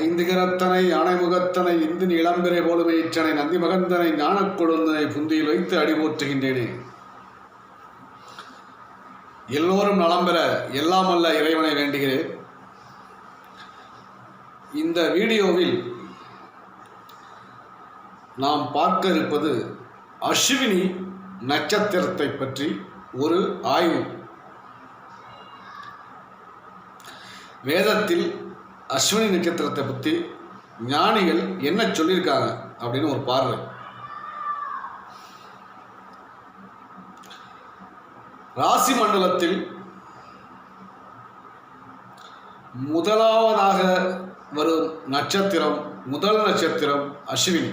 ஐந்து கரத்தனை இந்து இளம்பெறை போலுமே இச்சனை நந்தி மகந்தனை ஞானக் புந்தியில் வைத்து அடிபோற்றுகின்றேனே எல்லோரும் நலம் பெற எல்லாம் அல்ல இறைவனை வேண்டுகிறேன். இந்த வீடியோவில் நாம் பார்க்க இருப்பது அஸ்வினி நட்சத்திரத்தை பற்றி ஒரு ஆய்வு. வேதத்தில் அஸ்வினி நட்சத்திரத்தை பற்றி ஞானிகள் என்ன சொல்லியிருக்காங்க அப்படின்னு ஒரு பார்வை ராசி மண்டலத்தில் முதலாவதாக வரும் நட்சத்திரம் முதல் நட்சத்திரம் அஸ்வினி.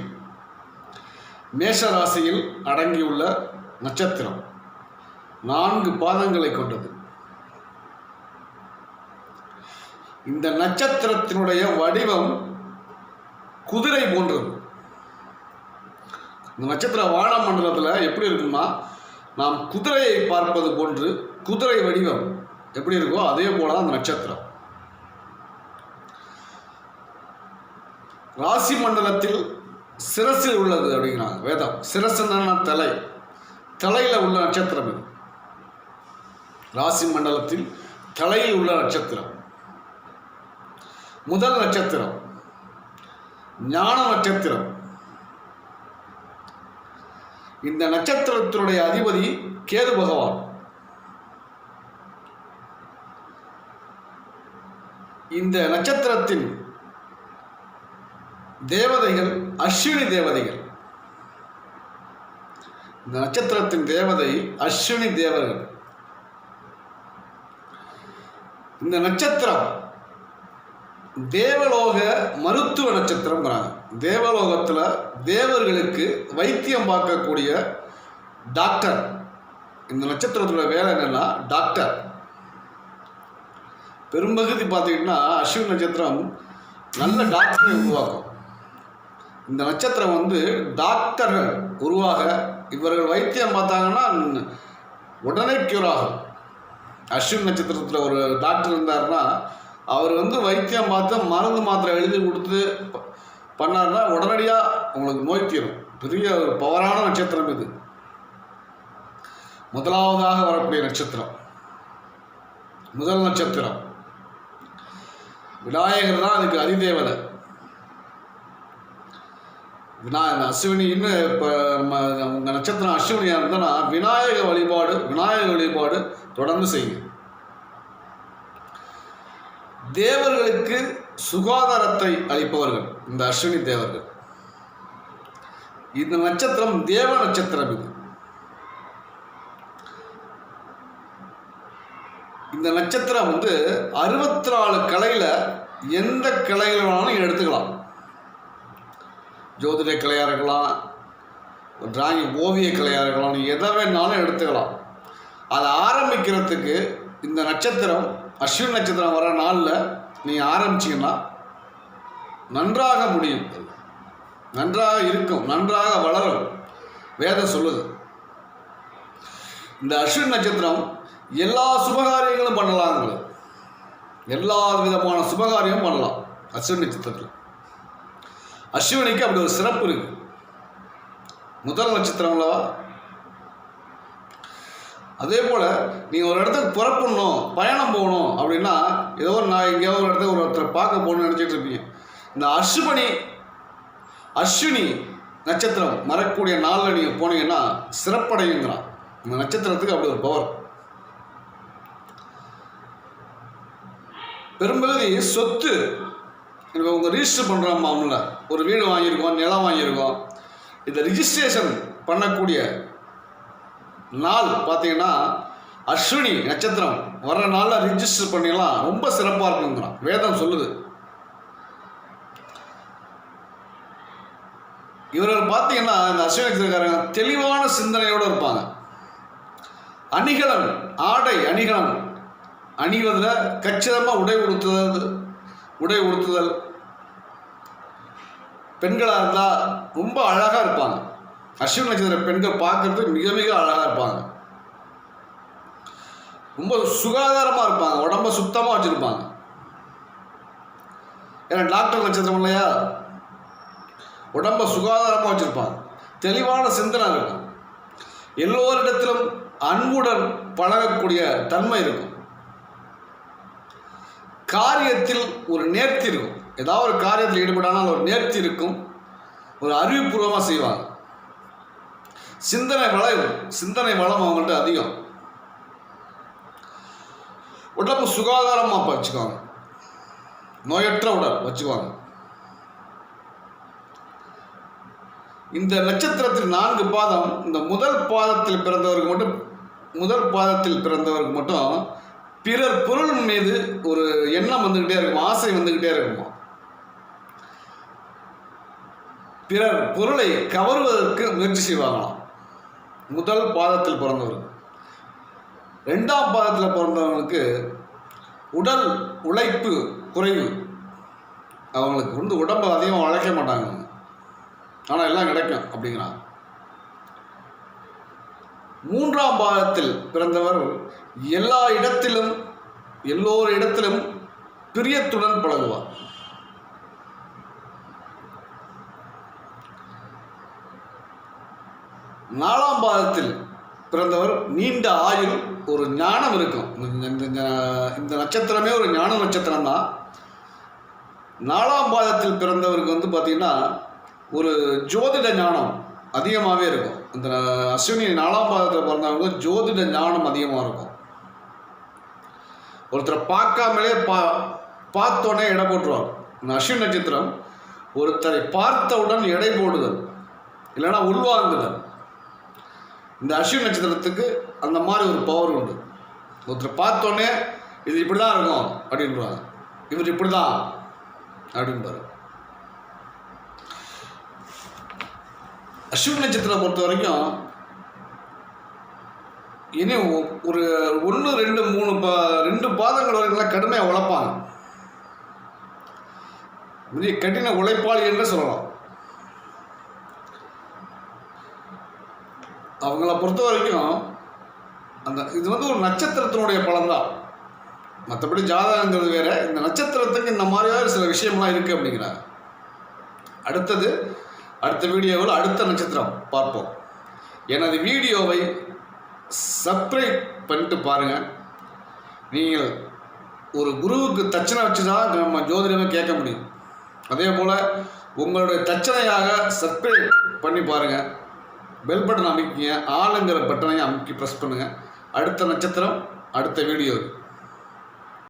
மேஷ ராசியில் அடங்கியுள்ள நட்சத்திரம். நான்கு பாதங்களை கொண்டது. இந்த நட்சத்திரத்தினுடைய வடிவம் குதிரை போன்றது. இந்த நட்சத்திர வானமண்டலத்தில் எப்படி இருக்கும்னா நாம் குதிரையை பார்ப்பது போன்று குதிரை வடிவம் எப்படி இருக்கோ அதே போல தான் அந்த நட்சத்திரம். ராசி மண்டலத்தில் சிரசில் உள்ளது அப்படிங்கிறாங்க வேதம். சிரசுன்னா தலை. தலையில் உள்ள நட்சத்திரம் இது. ராசி மண்டலத்தில் தலையில் உள்ள நட்சத்திரம். முதல் நட்சத்திரம். ஞான நட்சத்திரம். இந்த நட்சத்திரத்தினுடைய அதிபதி கேது பகவான். இந்த நட்சத்திரத்தின் தேவதைகள் அஸ்வினி தேவதைகள். இந்த நட்சத்திரத்தின் தேவதை அஸ்வினி தேவர்கள். இந்த நட்சத்திரம் தேவலோக மருத்துவ நட்சத்திரம்ங்கிறாங்க. தேவலோகத்தில் தேவர்களுக்கு வைத்தியம் பார்க்கக்கூடிய டாக்டர். இந்த நட்சத்திரத்தோட வேலை என்னென்னா டாக்டர். பெரும்பகுதி பார்த்தீங்கன்னா அஸ்வின் நட்சத்திரம் நல்ல டாக்டரை உருவாக்கும். இந்த நட்சத்திரம் வந்து டாக்டர்கள் உருவாக இவர்கள் வைத்தியம் பார்த்தாங்கன்னா உடனே க்யூர் ஆகும். அஸ்வின் நட்சத்திரத்தில் ஒரு டாக்டர் இருந்தாருன்னா அவர் வந்து வைத்தியம் பார்த்து மருந்து மாத்திரை எழுதி கொடுத்து ப- பண்ணாருன்னா உடனடியாக உங்களுக்கு நோய் தீரும். பெரிய ஒரு பவரான நட்சத்திரம் இது. முதலாவதாக வரக்கூடிய நட்சத்திரம். முதல் நட்சத்திரம். விநாயகர் தான் அதுக்கு அதிதேவதை. விநாயகர் அஸ்வினின்னு இப்போ நம்ம உங்கள் நட்சத்திரம் அஸ்வினியாக இருந்தனா விநாயக வழிபாடு விநாயக வழிபாடு தொடர்ந்து செய்யுங்க. தேவர்களுக்கு சுகாதாரத்தை அளிப்பவர்கள். இந்த அஸ்வினி தேவர்கள். இந்த நட்சத்திரம் தேவ நட்சத்திரம் இது. இந்த நட்சத்திரம் வந்து அறுபத்தி நாலு கலையில் எந்த கிளையில் வேணாலும் எடுத்துக்கலாம். ஜோதிட கலையாக இருக்கலாம் டிராயிங் ஓவிய கலையாக இருக்கலாம் எதை வேணாலும் எடுத்துக்கலாம். அதை ஆரம்பிக்கிறதுக்கு இந்த நட்சத்திரம் அஸ்வின் நட்சத்திரம் வர நாளில் நீ ஆரம்பிச்சீங்கன்னா நன்றாக முடியும். நன்றாக இருக்கும். நன்றாக வளரும். வேதம் சொல்லுது. இந்த அஸ்வின் நட்சத்திரம் எல்லா சுபகாரியங்களும் பண்ணலாங்கிறது எல்லா விதமான சுபகாரியமும் பண்ணலாம். அஸ்வின் நட்சத்திரத்தில். அஸ்வினிக்கு அப்படி ஒரு சிறப்பு இருக்குது முதல் நட்சத்திரம் அதே போல் நீங்கள் ஒரு இடத்துக்கு புறப்படணும் பயணம் போகணும் அப்படின்னா ஏதோ ஒரு நான் எங்கேயோ ஒரு இடத்துக்கு ஒரு ஒருத்தரை பார்க்க போகணும்னு நினச்சிட்டு இருப்பீங்க. இந்த அஸ்வினி அஸ்வினி நட்சத்திரம் மறக்கக்கூடிய நாளில் நீங்கள் போனீங்கன்னா சிறப்படையுங்கிறான். இந்த நட்சத்திரத்துக்கு அப்படி ஒரு பவர் பெரும்பகுதி சொத்து. இப்போ உங்கள் ரிஜிஸ்டர் பண்ணுறோம்ல ஒரு வீடு வாங்கியிருக்கோம் நிலம் வாங்கியிருக்கோம். இந்த ரிஜிஸ்ட்ரேஷன் பண்ணக்கூடிய நாள் பார்த்தீங்கன்னா அஸ்வினி நட்சத்திரம். வர்ற நாளில் ரிஜிஸ்டர் பண்ணிடலாம். ரொம்ப சிறப்பாக இருக்குங்கிறான். வேதம் சொல்லுது. இவர்கள் பார்த்தீங்கன்னா இந்த அஸ்வினி நட்சத்திரக்காரங்க தெளிவான சிந்தனையோடு இருப்பாங்க. அணிகலன் ஆடை அணிகலன். அணிவதில் கச்சிதமாக உடை உடுத்துதல் உடை உடுத்துதல். பெண்களாக இருந்தால் ரொம்ப அழகாக இருப்பாங்க. அஸ்வின் நட்சத்திர பெண்கள் பார்க்கறதுக்கு மிக மிக அழகாக இருப்பாங்க. ரொம்ப சுகாதாரமாக இருப்பாங்க. உடம்ப சுத்தமாக வச்சுருப்பாங்க. ஏன்னா டாக்டர் நட்சத்திரம் இல்லையா? உடம்ப சுகாதாரமாக வச்சுருப்பாங்க. தெளிவான சிந்தனை இருக்கும். எல்லோரிடத்திலும் அன்புடன் பழகக்கூடிய தன்மை இருக்கும். காரியத்தில் ஒரு நேர்த்தி இருக்கும். ஏதாவது ஒரு காரியத்தில் ஈடுபடாமல் ஒரு நேர்த்தி இருக்கும். ஒரு அறிவுபூர்வமாக செய்வாங்க. சிந்தனை வளம் சிந்தனை வளம் அவங்கள்ட்ட அதிகம். உடம்பு சுகாதாரமாக வச்சுக்குவாங்க நோயற்ற உடல் வச்சுக்குவாங்க இந்த நட்சத்திரத்தில் நான்கு பாதம் இந்த முதல் பாதத்தில் பிறந்தவருக்கு மட்டும் முதல் பாதத்தில் பிறந்தவருக்கு மட்டும் பிறர் பொருள் மீது ஒரு எண்ணம் வந்துக்கிட்டே இருக்கும் ஆசை வந்துக்கிட்டே இருக்குமா? பிறர் பொருளை கவருவதற்கு முயற்சி செய்வாங்களாம். முதல் பாதத்தில் பிறந்தவர். ரெண்டாம் பாதத்தில் பிறந்தவங்களுக்கு உடல் உழைப்பு குறைவு. அவங்களுக்கு வந்து உடம்பை அதிகம் உழைக்க மாட்டாங்க. ஆனால் எல்லாம் கிடைக்கும் அப்படிங்கிறாங்க. மூன்றாம் பாதத்தில் பிறந்தவர் எல்லா இடத்திலும் எல்லோரு இடத்திலும் பிரியத்துடன் பழகுவார். நாலாம் பாதத்தில் பிறந்தவர் நீண்ட ஆயுள் ஒரு ஞானம் இருக்கும். இந்த- இந்த நட்சத்திரமே ஒரு ஞான நட்சத்திரம் தான். நாலாம் பாதத்தில் பிறந்தவருக்கு வந்து பார்த்திங்கன்னா ஒரு ஜோதிட ஞானம் அதிகமாகவே இருக்கும். இந்த அஸ்வினி நாலாம் பாதத்தில் பிறந்தவங்க ஜோதிட ஞானம் அதிகமாக இருக்கும். ஒருத்தரை பார்க்காமலே பா பார்த்தோன்னே எடை போட்டுருவாங்க இந்த அஸ்வின் நட்சத்திரம் ஒருத்தரை பார்த்தவுடன் எடை போடுதல் இல்லைன்னா உள்வாங்குதல். இந்த அஸ்வின் நட்சத்திரத்துக்கு அந்த மாதிரி ஒரு பவர் உண்டு. ஒருத்தரை பார்த்தோன்னே இது இப்படி தான் இருக்கும் அப்படின்றாங்க. இவர் இப்படி தான் அப்படின்பாரு. அஸ்வின் நட்சத்திரம் பொறுத்த வரைக்கும் இனி ஒ- ஒரு ஒன்று ரெண்டு மூணு பா ரெண்டு பாதங்கள் வரைக்கும் கடுமையாக உழைப்பாங்க. மிக கடின உழைப்பாளி என்று சொல்லலாம். அவங்கள பொறுத்த வரைக்கும் அந்த இது வந்து ஒரு நட்சத்திரத்தினுடைய பலன்தான் மற்றபடி ஜாதகங்கிறது வேறு. இந்த நட்சத்திரத்துக்கு இந்த மாதிரியான சில விஷயம்லாம் இருக்குது அப்படிங்கிறாங்க அடுத்தது அடுத்த வீடியோவில் அடுத்த நட்சத்திரம் பார்ப்போம். எனது வீடியோவை சப்ஸ்கிரைப் பண்ணிட்டு பாருங்கள் நீங்கள் ஒரு குருவுக்கு தட்சணை வச்சு தான் நம்ம ஜோதிடமே கேட்க முடியும். அதே போல் உங்களுடைய தட்சணையாக சப்ஸ்கிரைப் பண்ணி பாருங்கள் பெல் பட்டன் அமைக்கிங்க. ஆளுங்கிற பட்டனையும் அமைக்கி ப்ரெஸ் பண்ணுங்கள் அடுத்த நட்சத்திரம் அடுத்த வீடியோ.